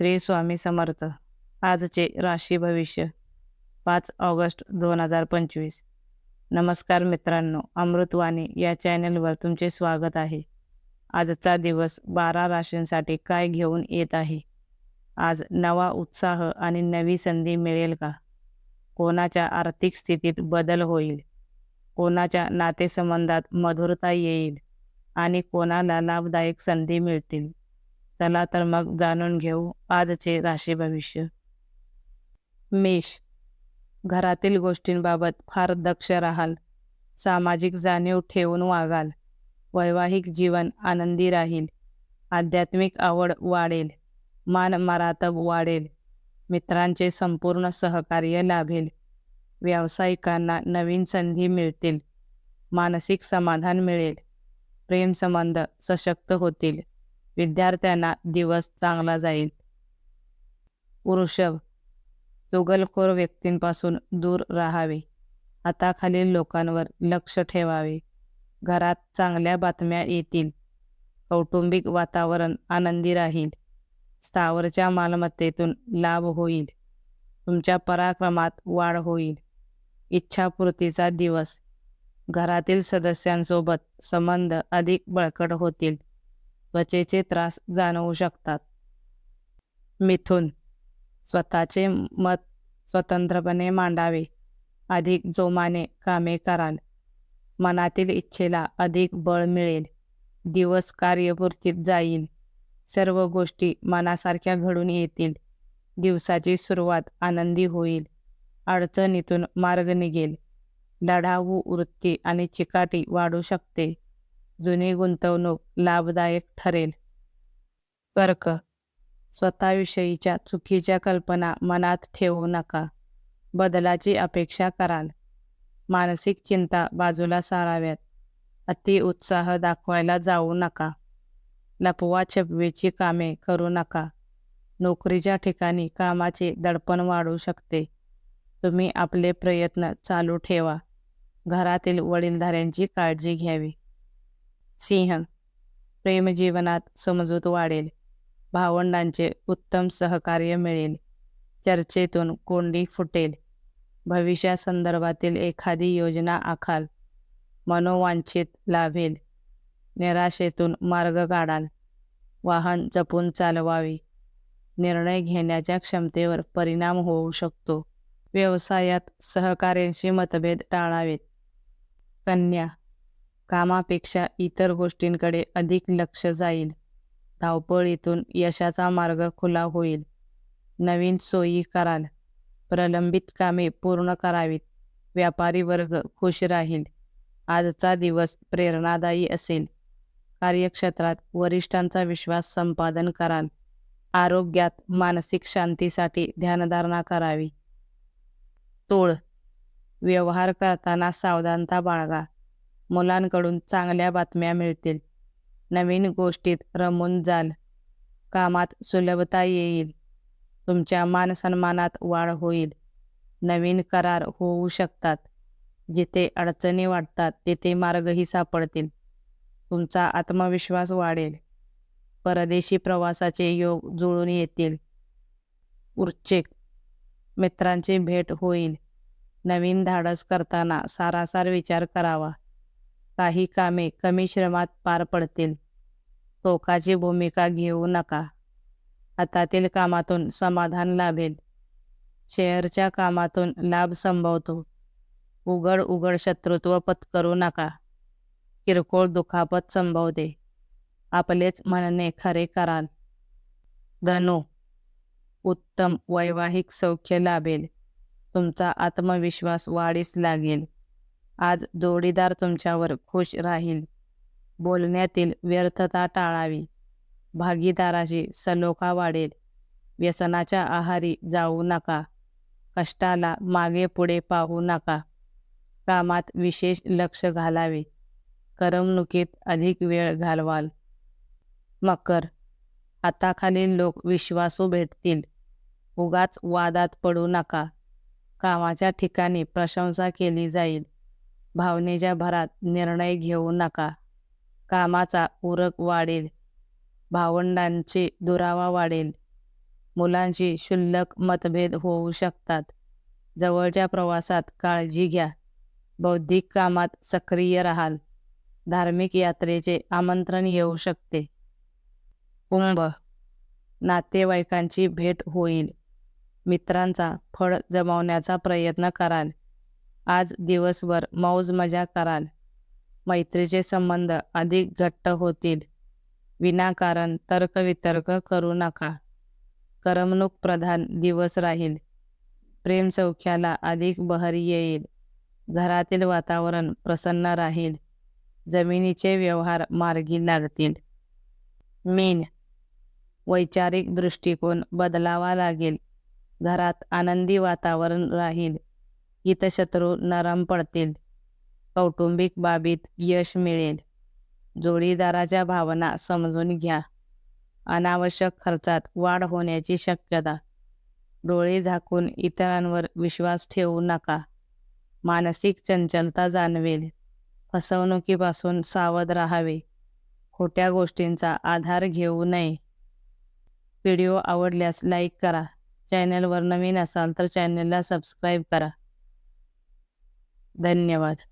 श्री स्वामी समर्थ. आजचे राशी भविष्य पाच ऑगस्ट दोन हजार पंचवीस. नमस्कार मित्रांनो अमृतवाणी या चॅनलवर तुमचे स्वागत आहे. आजचा दिवस बारा राशींसाठी काय घेऊन येत आहे? आज नवा उत्साह आणि नवी संधी मिळेल का? कोणाच्या आर्थिक स्थितीत बदल होईल? कोणाच्या नातेसंबंधात मधुरता येईल? आणि कोणाला लाभदायक संधी मिळतील? चला तर मग जाणून घेऊ आजचे राशी भविष्य. मेष. घरातील गोष्टींबाबत फार दक्ष राहाल. सामाजिक जाणीव ठेवून वागाल. वैवाहिक जीवन आनंदी राहील. आध्यात्मिक आवड वाढेल. मान मरातब वाढेल. मित्रांचे संपूर्ण सहकार्य लाभेल. व्यावसायिकांना नवीन संधी मिळतील. मानसिक समाधान मिळेल. प्रेमसंबंध सशक्त होतील. विद्यार्थ्यांना दिवस चांगला जाईल. वृषभ चुगलखोर व्यक्तींपासून दूर राहावे. हाताखालील लोकांवर लक्ष ठेवावे. घरात चांगल्या बातम्या येतील. कौटुंबिक वातावरण आनंदी राहील. स्थावरच्या मालमत्तेतून लाभ होईल. तुमच्या पराक्रमात वाढ होईल. इच्छापूर्तीचा दिवस. घरातील सदस्यांसोबत संबंध अधिक बळकट होतील. त्वचेचे त्रास जाणवू शकतात. मिथुन स्वतःचे मत स्वतंत्रपणे मांडावे. अधिक जोमाने कामे कराल. मनातील इच्छेला अधिक बळ मिळेल. दिवस कार्यपूर्तीत जाईल. सर्व गोष्टी मनासारख्या घडून येतील. दिवसाची सुरुवात आनंदी होईल. अडचणीतून मार्ग निघेल. लढाऊ वृत्ती आणि चिकाटी वाढू शकते. जुनी गुंतवणूक लाभदायक ठरेल. कर्क स्वतःविषयीच्या चुकीच्या कल्पना मनात ठेवू नका. बदलाची अपेक्षा कराल. मानसिक चिंता बाजूला साराव्यात. अति उत्साह दाखवायला जाऊ नका. लपवा छपवीची कामे करू नका. नोकरीच्या ठिकाणी कामाचे दडपण वाढू शकते. तुम्ही आपले प्रयत्न चालू ठेवा. घरातील वडीलधाऱ्यांची काळजी घ्यावी. सिंह प्रेमजीवनात समजूत वाढेल. भावंडांचे उत्तम सहकार्य मिळेल. चर्चेतून कोंडी फुटेल. भविष्यासंदर्भातील एखादी योजना आखाल. मनोवांछित लाभेल. निराशेतून मार्ग काढाल. वाहन जपून चालवावे. निर्णय घेण्याच्या क्षमतेवर परिणाम होऊ शकतो. व्यवसायात सहकार्यांशी मतभेद टाळावेत. कन्या कामापेक्षा इतर गोष्टींकडे अधिक लक्ष जाईल. धावपळीतून यशाचा मार्ग खुला होईल. नवीन सोयी कराल. प्रलंबित कामे पूर्ण करावीत. व्यापारी वर्ग खुश राहील. आजचा दिवस प्रेरणादायी असेल. कार्यक्षेत्रात वरिष्ठांचा विश्वास संपादन कराल. आरोग्यात मानसिक शांतीसाठी ध्यानधारणा करावी. तोळ व्यवहार करताना सावधानता बाळगा. मुलांकडून चांगल्या बातम्या मिळतील. नवीन गोष्टीत रमून जाल. कामात सुलभता येईल. तुमच्या मानसन्मानात वाढ होईल. नवीन करार होऊ शकतात. जिथे अडचणी वाटतात तिथे मार्गही सापडतील. तुमचा आत्मविश्वास वाढेल. परदेशी प्रवासाचे योग जुळून येतील. उर्चेक मित्रांची भेट होईल. नवीन धाडस करताना सारासार विचार करावा. काही कामे कमी श्रमात पार पडतील. टोकाची भूमिका घेऊ नका. हातातील कामातून समाधान लाभेल. शेअरच्या कामातून लाभ संभवतो. उघड उघड शत्रुत्व पत्करू नका. किरकोळ दुखापत संभवते. आपलेच म्हणणे खरे कराल. धनु उत्तम वैवाहिक सौख्य लाभेल. तुमचा आत्मविश्वास वाढीस लागेल. आज जोडीदार तुमच्यावर खुश राहील. बोलण्यातील व्यर्थता टाळावी. भागीदाराशी सलोखा वाढेल. व्यसनाच्या आहारी जाऊ नका. कष्टाला मागे पुढे पाहू नका. कामात विशेष लक्ष घालावे. करमणुकीत अधिक वेळ घालवाल. मकर. हाताखालील लोक विश्वासू भेटतील. उगाच वादात पडू नका. कामाच्या ठिकाणी प्रशंसा केली जाईल. भावनेच्या भरात निर्णय घेऊ नका. कामाचा उरक वाढेल. भावंडांची दुरावा वाढेल. मुलांशी क्षुल्लक मतभेद होऊ शकतात. जवळच्या प्रवासात काळजी घ्या. बौद्धिक कामात सक्रिय राहाल. धार्मिक यात्रेचे आमंत्रण येऊ शकते. कुंभ. नातेवाईकांची भेट होईल. मित्रांचा फळ जमावण्याचा प्रयत्न कराल. आज दिवसभर मौज मजा कराल. मैत्रीचे संबंध अधिक घट्ट होतील. विनाकारण तर्कवितर्क करू नका. करमणूक प्रधान दिवस राहील. प्रेमसौख्याला अधिक बहर येईल. घरातील वातावरण प्रसन्न राहील. जमिनीचे व्यवहार मार्गी लागतील. मीन. वैचारिक दृष्टिकोन बदलावा लागेल. घरात आनंदी वातावरण राहील. हितशत्रू नरम पडतील. कौटुंबिक बाबीत यश मिळेल. जोडीदाराच्या भावना समजून घ्या. अनावश्यक खर्चात वाढ होण्याची शक्यता. डोळे झाकून इतरांवर विश्वास ठेवू नका. मानसिक चंचलता जाणवेल. फसवणुकीपासून सावध राहावे. खोट्या गोष्टींचा आधार घेऊ नये. व्हिडिओ आवडल्यास लाईक करा. चॅनलवर नवीन असाल तर चॅनलला सबस्क्राईब करा. धन्यवाद.